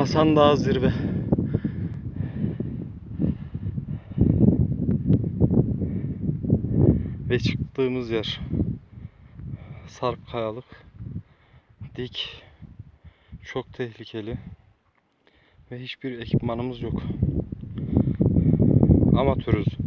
Hasan Dağı zirve. Ve çıktığımız yer sarp kayalık. Dik. Çok tehlikeli. Ve hiçbir ekipmanımız yok. Amatörüz.